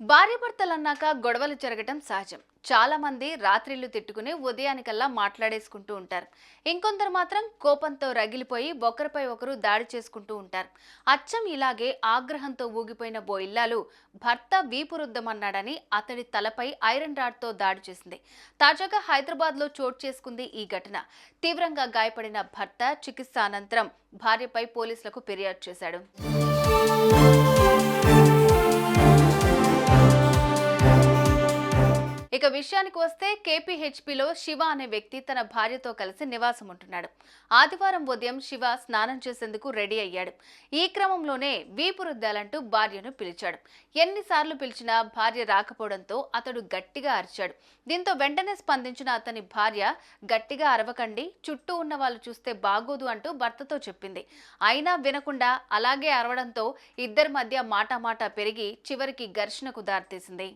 భార్యాభర్తలన్నాక గొడవలు జరగటం సహజం. చాలా మంది రాత్రిళ్ళు తిట్టుకుని ఉదయానికల్లా మాట్లాడేసుకుంటూ ఉంటారు. ఇంకొందరు మాత్రం కోపంతో రగిలిపోయి ఒకరిపై ఒకరు దాడి చేసుకుంటూ ఉంటారు. అచ్చం ఇలాగే ఆగ్రహంతో ఊగిపోయిన ఓ ఇల్లాలు భర్త వీపురుద్దమన్నాడని అతడి తలపై ఐరన్ రాడ్తో దాడి చేసింది. తాజాగా హైదరాబాద్లో చోటు చేసుకుంది ఈ ఘటన. తీవ్రంగా గాయపడిన భర్త చికిత్స అనంతరం భార్యపై పోలీసులకు ఫిర్యాదు చేశాడు. విషయానికి వస్తే కేపీహెచ్పిలో శివ అనే వ్యక్తి తన భార్యతో కలిసి నివాసం ఉంటున్నాడు ఆదివారం ఉదయం శివ స్నానం చేసేందుకు రెడీ అయ్యాడు. ఈ క్రమంలోనే వీపు రుద్దాలంటూ భార్యను పిలిచాడు. ఎన్నిసార్లు పిలిచినా భార్య రాకపోవడంతో అతడు గట్టిగా అరిచాడు. దీంతో వెంటనే స్పందించిన అతని భార్య గట్టిగా అరవకండి చుట్టూ ఉన్న వాళ్ళు చూస్తే బాగోదు అంటూ భర్తతో చెప్పింది. అయినా వినకుండా అలాగే అరవడంతో ఇద్దరి మధ్య మాటామాట పెరిగి చివరికి ఘర్షణకు దారితీసింది.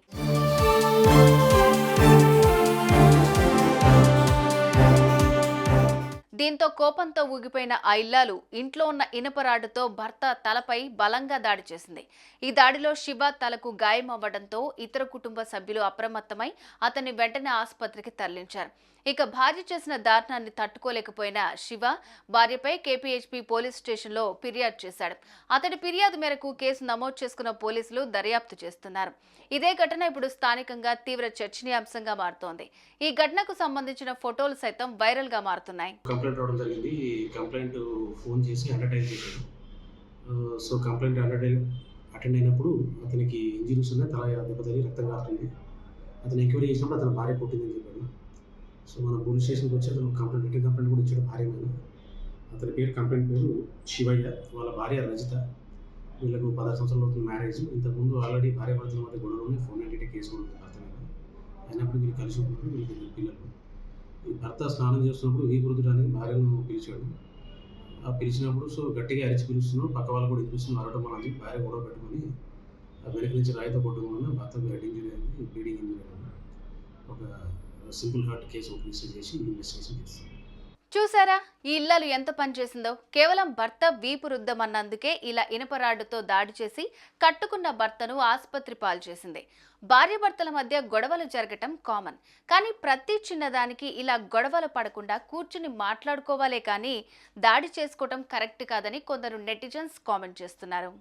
దీంతో కోపంతో ఊగిపోయిన ఆ ఇల్లాలు ఇంట్లో ఉన్న ఇనపరాడుతో భర్త తలపై బలంగా దాడి చేసింది. ఈ దాడిలో శివ తలకు గాయం అవ్వడంతో ఇతర కుటుంబ సభ్యులు అప్రమత్తమై అతన్ని వెంటనే ఆసుపత్రికి తరలించారు. ఇక భార్య చేసిన దారుణాన్ని తట్టుకోలేకపోయిన శివ భార్యపై కేపీహెచ్పీ పోలీస్ స్టేషన్లో ఫిర్యాదు చేశాడు. అతడి ఫిర్యాదు మేరకు కేసు నమోదు చేసుకున్న పోలీసులు దర్యాప్తు చేస్తున్నారు. ఇదే ఘటన ఇప్పుడు స్థానికంగా తీవ్ర చర్చనీయాంశంగా మారుతోంది. ఈ ఘటనకు సంబంధించిన ఫోటోలు సైతం వైరల్గా మారుతున్నాయి. కంప్లైంట్ రావడం జరిగింది. కంప్లైంట్ ఫోన్ చేసి అడ్వర్టైజ్ చేశాడు సో కంప్లైంట్ అడ్వర్టైజ్ అటెండ్ అయినప్పుడు అతనికి ఇంజరీస్ ఉన్నాయి. తల దెబ్బతలి రక్తం కారుతుంది. అతను ఎంక్వైరీ చేసినప్పుడు అతని భార్య కొట్టిందని చెప్పాడు సో మన పోలీస్ స్టేషన్కి వచ్చి అతను కంప్లైంట్ రిటర్న్ కంప్లైంట్ కూడా ఇచ్చాడు భార్య మీద. అతని పేరు కంప్లైంట్ పేరు శివయ్య. వాళ్ళ భార్య రజిత. వీళ్ళకు పదహారు సంవత్సరాలు అవుతుంది మ్యారేజ్. ఇంతకుముందు ఆల్రెడీ భార్య భర్తల మధ్య గొడవలోనే ఫోర్ ఫోన్ నైన్టీ కేసు ఉంటుంది భర్త మీద. అయినప్పుడు వీళ్ళు కలిసి ఉంటున్నారు వీళ్ళకి ఇద్దరు పిల్లలు. ఈ భర్త స్నానం చేస్తున్నప్పుడు వీపు రుద్దడానికి భార్యను పిలిచాడు. ఆ పిలిచినప్పుడు సో గట్టిగా అరిచి పిలుస్తున్నాడు. పక్క వాళ్ళు కూడా పిలుస్తున్నారు అరవడం వల్ల చెప్పి భార్య గొడవ పెట్టుకొని ఆ వెనక నుంచి రాయితో కొట్టడం వల్ల భర్తకు హెడ్ ఇంజరీ అయింది బ్లీడింగ్ ఇంజరీ అయింది. ఒక సింపుల్ హార్ట్ కేసు ఒక రిజిస్టర్ చేసి ఇన్వెస్టిగేషన్ చేస్తాం చూసారా? ఈ ఇల్లాలు ఎంత పనిచేసిందో కేవలం భర్త వీపు రుద్దమన్నందుకే ఇలా ఇనుపరాడుతో దాడి చేసి కట్టుకున్న భర్తను ఆసుపత్రి పాలు చేసింది. భార్యాభర్తల మధ్య గొడవలు జరగటం కామన్. కానీ ప్రతి చిన్నదానికి ఇలా గొడవలు పడకుండా కూర్చుని మాట్లాడుకోవాలే కానీ దాడి చేసుకోవటం కరెక్ట్ కాదని కొందరు నెటిజన్స్ కామెంట్ చేస్తున్నారు.